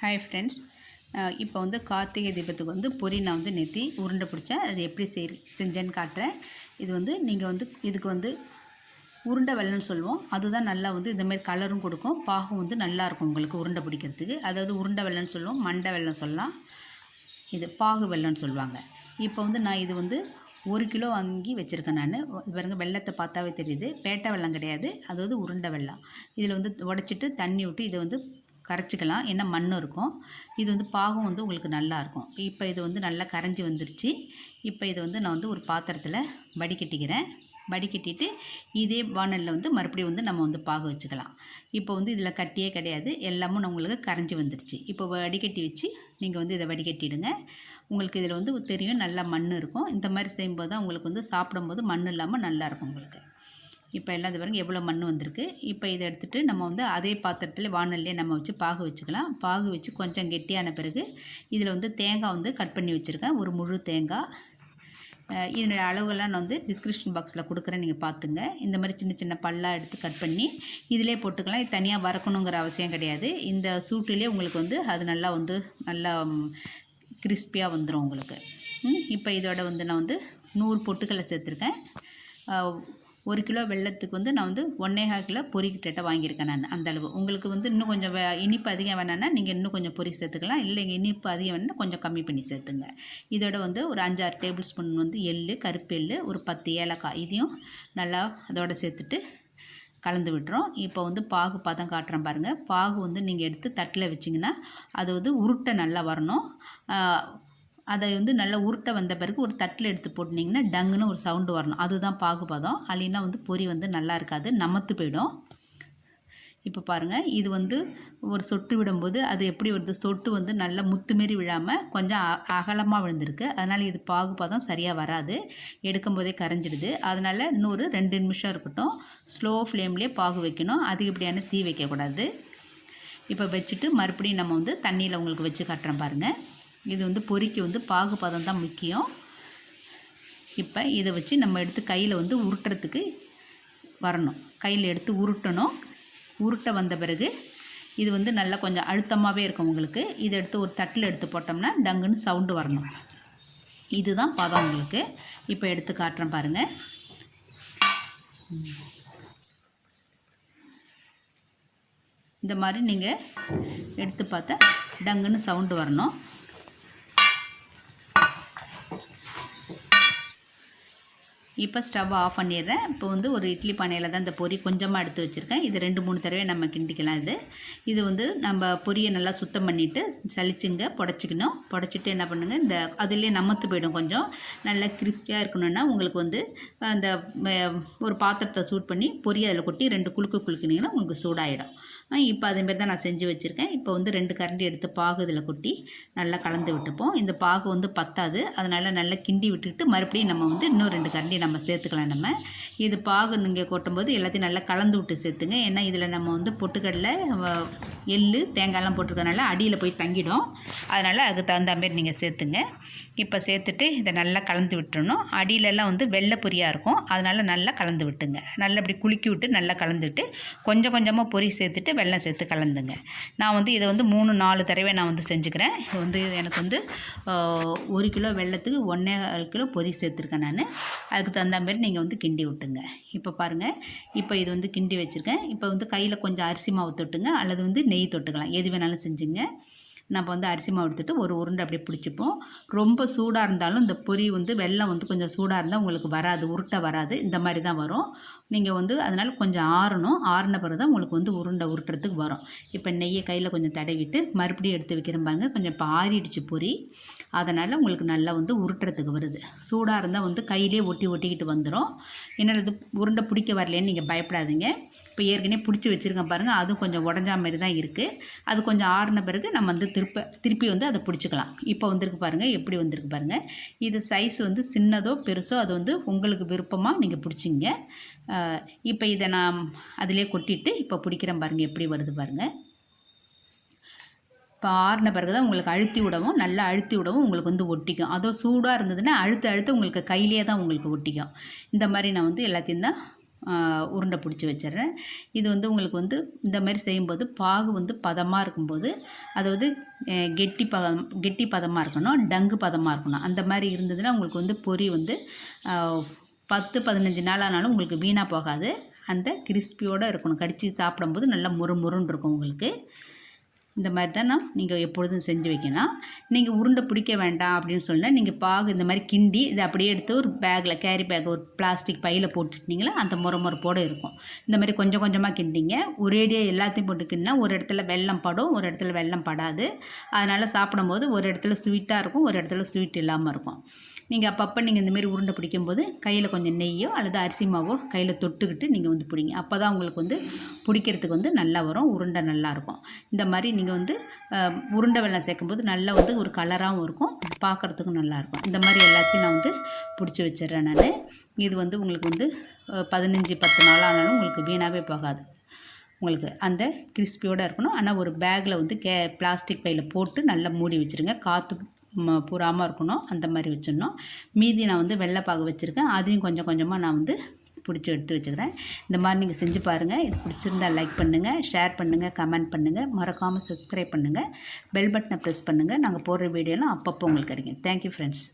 Hi friends இப்போ வந்து கார்த்திகை தீபத்துக்கு வந்து பொரி நான் வந்து நெத்தி உருண்டை பிடிச்சேன் அது எப்படி செய் செஞ்சேன்னு காட்டுறேன். இது வந்து நீங்கள் வந்து இதுக்கு வந்து உருண்டை வெள்ளன்னு சொல்லுவோம். அதுதான் நல்லா வந்து இந்தமாரி கலரும் கொடுக்கும். பாகும் வந்து நல்லாயிருக்கும் உங்களுக்கு உருண்டை பிடிக்கிறதுக்கு. அதாவது உருண்டை வெள்ளன்னு சொல்லுவோம் மண்டை வெல்லம் சொல்லலாம். இது பாகு வெள்ளம்னு சொல்லுவாங்க. இப்போ வந்து நான் இது வந்து ஒரு கிலோ வாங்கி வச்சுருக்கேன் நான். பாருங்க வெள்ளத்தை பார்த்தாவே தெரியுது. பேட்டை வெள்ளம் கிடையாது. அதாவது உருண்டை வெள்ளம். இதில் வந்து உடச்சிட்டு தண்ணி விட்டு இதை வந்து கரைச்சிக்கலாம். ஏன்னா மண் இருக்கும். இது வந்து பாகம் வந்து உங்களுக்கு நல்லாயிருக்கும் இப்போ இது வந்து நல்லா கரைஞ்சி வந்துருச்சு. இப்போ இதை வந்து நான் வந்து ஒரு பாத்திரத்தில் வடிகட்டிக்கிறேன். வடிகட்டிட்டு இதே வானலில் வந்து மறுபடியும் வந்து நம்ம வந்து பாகம் வச்சுக்கலாம். இப்போ வந்து இதில் கட்டியே கிடையாது. எல்லாமும் உங்களுக்கு கரைஞ்சி வந்துருச்சு. இப்போ வடிகட்டி வச்சு நீங்கள் வந்து இதை வடிகட்டிடுங்க. உங்களுக்கு இதில் வந்து தெரியும் நல்லா மண் இருக்கும். இந்த மாதிரி செய்யும்போது தான் உங்களுக்கு வந்து சாப்பிடும்போது மண் இல்லாமல் நல்லாயிருக்கும் உங்களுக்கு. இப்போ எல்லாம் இது பாருங்கள் எவ்வளோ மண் வந்திருக்கு. இப்போ இதை எடுத்துகிட்டு நம்ம வந்து அதே பாத்திரத்தில் வானல்லே நம்ம வச்சு பாகு வச்சுக்கலாம். பாகு வச்சு கொஞ்சம் கெட்டியான பிறகு இதில் வந்து தேங்காய் வந்து கட் பண்ணி வச்சுருக்கேன். ஒரு முழு தேங்காய். இதனுடைய அளவுகள்லாம் நான் வந்து டிஸ்கிரிப்ஷன் பாக்ஸில் கொடுக்குறேன். நீங்கள் பார்த்துங்க இந்த மாதிரி சின்ன சின்ன பல்லாக எடுத்து கட் பண்ணி இதிலே போட்டுக்கலாம். இது தனியாக வறக்கணுங்கிற அவசியம் கிடையாது. இந்த சூட்டிலே உங்களுக்கு வந்து அது நல்லா வந்து நல்லா கிறிஸ்பியாக வந்துடும் உங்களுக்கு. இப்போ இதோட வந்து நான் வந்து நூறு பொட்டுக்களை சேர்த்துருக்கேன். ஒரு கிலோ வெள்ளத்துக்கு வந்து நான் வந்து ஒன்னேகா கிலோ பொரி வாங்கியிருக்கேன் நான் அந்த அளவு. உங்களுக்கு வந்து இன்னும் கொஞ்சம் வே- இனிப்பு அதிகம் வேணான்னா நீங்கள் இன்னும் கொஞ்சம் பொரி சேர்த்துக்கலாம். இல்லை இனிப்பு அதிகம் வேணுன்னா கொஞ்சம் கம்மி பண்ணி சேர்த்துங்க. இதோட வந்து ஒரு அஞ்சாறு டேபிள் ஸ்பூன் வந்து எள்ளு கருப்பு எள்ளு ஒரு பத்து ஏலக்காய் இதையும் நல்லா அதோட சேர்த்துட்டு கலந்து விட்டுறோம். இப்போ வந்து பாகு பதம் காட்டுறேன் பாருங்கள் பாகு வந்து நீங்கள் எடுத்து தட்டில் வச்சிங்கன்னா அது வந்து உருட்டை நல்லா வரணும். அதை வந்து நல்லா உருட்டை வந்த பிறகு ஒரு தட்டில் எடுத்து போட்டிங்கன்னா டங்குன்னு ஒரு சவுண்டு வரணும். அதுதான் பாகுபதம். இல்லைன்னா வந்து பொரி வந்து நல்லா இருக்காது. நமத்து போயிடும். இப்போ பாருங்கள் இது வந்து ஒரு சொட்டு விடும்போது அது எப்படி வருது? சொட்டு வந்து நல்லா முத்து மாரி விழாமல் கொஞ்சம் அ அகலமாக விழுந்திருக்கு. அதனால் இது பாகுபாதம் சரியாக வராது. எடுக்கும் போதே கரைஞ்சிடுது. அதனால் இன்னொரு ரெண்டு நிமிஷம் இருக்கட்டும். ஸ்லோ ஃப்ளேம்லேயே பாகு வைக்கணும். அதிகப்படியான தீ வைக்கக்கூடாது. இப்போ வச்சுட்டு மறுபடியும் நம்ம வந்து தண்ணியில் உங்களுக்கு வச்சு காட்டுறோம் பாருங்கள் இது வந்து பொறிக்கு வந்து பாகு பதம் தான் முக்கியம். இப்போ இதை வச்சு நம்ம எடுத்து கையில் வந்து உருட்டுறதுக்கு வரணும். கையில் எடுத்து உருட்டணும். உருட்ட வந்த பிறகு இது வந்து நல்லா கொஞ்சம் அழுத்தமாகவே இருக்கும் உங்களுக்கு. இதை எடுத்து ஒரு தட்டில் எடுத்து போட்டோம்னா டங்குன்னு சவுண்டு வரணும். இதுதான் பதம் உங்களுக்கு. இப்போ எடுத்து காட்டுறேன் பாருங்கள் இந்த மாதிரி நீங்கள் எடுத்து பார்த்தா டங்குன்னு சவுண்டு வரணும். இப்போ ஸ்டவ் ஆஃப் பண்ணிடுறேன். இப்போ வந்து ஒரு இட்லி பானையில் தான் இந்த பொரி கொஞ்சமாக எடுத்து வச்சுருக்கேன். இது ரெண்டு மூணு தடவை நம்ம கிண்டிக்கலாம் இது. இது வந்து நம்ம பொரியை நல்லா சுத்தம் பண்ணிவிட்டு சளிச்சுங்க புடச்சிக்கணும். புடச்சிட்டு என்ன பண்ணுங்கள் இந்த அதுலேயே நமத்து போயிடும் கொஞ்சம். நல்லா கிறிஸ்பியாக இருக்கணும்னா உங்களுக்கு வந்து அந்த ஒரு பாத்திரத்தை சூட் பண்ணி பொரி அதில் கொட்டி ரெண்டு குலுக்கு குலுக்குனீங்கன்னா உங்களுக்கு சூடாகிடும் இப்போ அதேமாரி தான் நான் செஞ்சு வச்சுருக்கேன். இப்போ வந்து ரெண்டு கரண்டி எடுத்து பாகு இதில் கொட்டி நல்லா கலந்து விட்டுப்போம். இந்த பாகு வந்து பத்தாது. அதனால் நல்லா கிண்டி விட்டுட்டு மறுபடியும் நம்ம வந்து இன்னும் ரெண்டு கரண்டி நம்ம சேர்த்துக்கலாம் நம்ம. இது பாகு நீங்கள் கொட்டும்போது எல்லாத்தையும் நல்லா கலந்து விட்டு சேர்த்துங்க. ஏன்னா இதில் நம்ம வந்து பொட்டுக்கடலை எள்ளு தேங்காயெல்லாம் போட்டிருக்கனால அடியில் போய் தங்கிடும். அதனால் அதுக்கு தகுந்த மாதிரி நீங்கள் சேர்த்துங்க. இப்போ சேர்த்துட்டு இதை நல்லா கலந்து விட்டுறணும். அடியிலெல்லாம் வந்து வெள்ளை பொரியாக இருக்கும். அதனால் நல்லா கலந்து விட்டுங்க. நல்லா இப்படி குலுக்கி விட்டு நல்லா கலந்துட்டு கொஞ்சம் கொஞ்சமாக பொரி சேர்த்துட்டு வெள்ளம் சேர்த்து கலந்துங்க. நான் வந்து இதை வந்து மூணு நாலு தடவை நான் வந்து செஞ்சுக்கிறேன். இது வந்து எனக்கு வந்து ஒரு கிலோ வெள்ளத்துக்கு ஒன்றே கிலோ பொரி சேர்த்துருக்கேன் நான். அதுக்கு தகுந்த மாதிரி நீங்கள் வந்து கிண்டி விட்டுங்க. இப்போ பாருங்கள் இப்போ இது வந்து கிண்டி வச்சுருக்கேன். இப்போ வந்து கையில் கொஞ்சம் அரிசி மாவு தொட்டுங்க. அல்லது வந்து நெய் தொட்டுக்கலாம். எது வேணாலும் செஞ்சுங்க. நம்ம வந்து அரிசி மாவு எடுத்துகிட்டு ஒரு உருண்டை அப்படியே பிடிச்சிப்போம். ரொம்ப சூடாக இருந்தாலும் இந்த பொரி வந்து வெள்ளம் வந்து கொஞ்சம் சூடாக இருந்தால் உங்களுக்கு வராது உருட்டை வராது. இந்த மாதிரி தான் வரும். நீங்கள் வந்து அதனால் கொஞ்சம் ஆறணும். ஆறின பிறகு தான் உங்களுக்கு வந்து உருண்டை உருட்டுறதுக்கு வரும். இப்போ நெய்யை கையில் கொஞ்சம் தடவிட்டு மறுபடியும் எடுத்து வைக்கிறம்பாங்க பாருங்க. கொஞ்சம் இப்போ ஆறிடுச்சு பொரி அதனால் உங்களுக்கு நல்லா வந்து உருட்டுறதுக்கு வருது. சூடாக இருந்தால் வந்து கையிலே ஒட்டி ஒட்டிக்கிட்டு வந்துடும் என்னது உருண்டை பிடிக்க வரலேன்னு நீங்கள் பயப்படாதீங்க. இப்போ ஏற்கனவே பிடிச்சி வச்சுருக்கேன் பாருங்கள் அதுவும் கொஞ்சம் உடஞ்சா மாதிரி தான் இருக்குது அது கொஞ்சம் ஆறின பிறகு நம்ம வந்து திருப்ப திருப்பி வந்து அதை பிடிச்சிக்கலாம். இப்போ வந்திருக்கு பாருங்கள் எப்படி வந்திருக்கு பாருங்கள் இது சைஸ் வந்து சின்னதோ பெருசோ அது வந்து உங்களுக்கு விருப்பமாக நீங்கள் பிடிச்சிங்க. இப்போ இதை நான் அதிலே கொட்டிட்டு இப்போ பிடிக்கிறேன் பாருங்கள் எப்படி வருது பாருங்கள் இப்போ ஆறின பிறகு தான் உங்களுக்கு அழுத்தி விடவும் நல்லா அழுத்தி விடவும் உங்களுக்கு வந்து ஒட்டிக்கும். அதோ சூடாக இருந்ததுன்னா அழுத்து அழுத்த உங்களுக்கு கையிலே தான் உங்களுக்கு ஒட்டிக்கும். இந்த மாதிரி நான் வந்து எல்லாத்தையும் தான் உருண்டை பிடிச்சி வச்சிடுறேன். இது வந்து உங்களுக்கு வந்து இந்த மாதிரி செய்யும்போது பாகு வந்து பதமாக இருக்கும்போது அதாவது கெட்டி பதம் கெட்டி பதமாக இருக்கணும் டங்கு பதமாக இருக்கணும். அந்த மாதிரி இருந்ததுன்னா உங்களுக்கு வந்து பொரி வந்து பத்து பதினஞ்சு நாளானாலும் உங்களுக்கு வீணாக போகாது. அந்த கிறிஸ்பியோடு இருக்கணும். கடித்து சாப்பிடும்போது நல்லா முறு முருன்னு இருக்கும் உங்களுக்கு. இந்த மாதிரி தான் நான் நீங்கள் எப்பொழுதும் செஞ்சு வைக்கலாம். நீங்கள் உருண்டை பிடிக்க வேண்டாம் அப்படின்னு சொன்னால் நீங்கள் பாகு இந்த மாதிரி கிண்டி இதை அப்படியே எடுத்து ஒரு பேக்கில் கேரி பேக் ஒரு பிளாஸ்டிக் பையில் போட்டுட்டிங்களா அந்த முறை முறப்போடு இருக்கும். இந்த மாதிரி கொஞ்சம் கொஞ்சமாக கிண்டிங்க. ஒரேடியாக எல்லாத்தையும் போட்டு கிண்டினா ஒரு இடத்துல வெல்லம் படும் ஒரு இடத்துல வெல்லம் படாது. அதனால் சாப்பிடும்போது ஒரு இடத்துல ஸ்வீட்டாக இருக்கும் ஒரு இடத்துல ஸ்வீட் இல்லாமல் இருக்கும். நீங்கள் அப்பப்போ நீங்கள் இந்தமாரி உருண்டை பிடிக்கும்போது கையில் கொஞ்சம் நெய்யோ அல்லது அரிசி மாவோ கையில் தொட்டுக்கிட்டு நீங்கள் வந்து பிடிங்க. அப்போ தான் உங்களுக்கு வந்து பிடிக்கிறதுக்கு வந்து நல்லா வரும் உருண்டை நல்லாயிருக்கும் இந்த மாதிரி நீங்கள் வந்து உருண்டை வெள்ளம் சேர்க்கும்போது நல்லா வந்து ஒரு கலராகவும் இருக்கும் பார்க்குறதுக்கும் நல்லாயிருக்கும் இந்த மாதிரி எல்லாத்தையும் நான் வந்து பிடிச்சி வச்சிடுறேன் நான். இது வந்து உங்களுக்கு வந்து பதினஞ்சு பத்து நாள் ஆனாலும் உங்களுக்கு வீணாகவே போகாது. உங்களுக்கு அந்த கிறிஸ்பியோடு இருக்கணும். ஆனால் ஒரு பேக்கில் வந்து கே பிளாஸ்டிக் பையில் போட்டு நல்லா மூடி வச்சுருங்க. காற்று பூராமல் இருக்கணும். அந்த மாதிரி வச்சிடணும். மீதி நான் வந்து வெள்ளைப்பாகு வச்சுருக்கேன். அதையும் கொஞ்சம் கொஞ்சமாக நான் வந்து பிடிச்சி எடுத்து வச்சுக்கிறேன். இந்த மாதிரி நீங்கள் செஞ்சு பாருங்கள் இது பிடிச்சிருந்தா லைக் பண்ணுங்கள் ஷேர் பண்ணுங்கள் கமெண்ட் பண்ணுங்கள் மறக்காமல் சப்ஸ்கிரைப் பண்ணுங்கள் பெல் பட்டனை ப்ரெஸ் பண்ணுங்கள் நாங்கள் போடுற வீடியோலாம் அப்பப்போ உங்களுக்கு கிடைக்கும். Thank you friends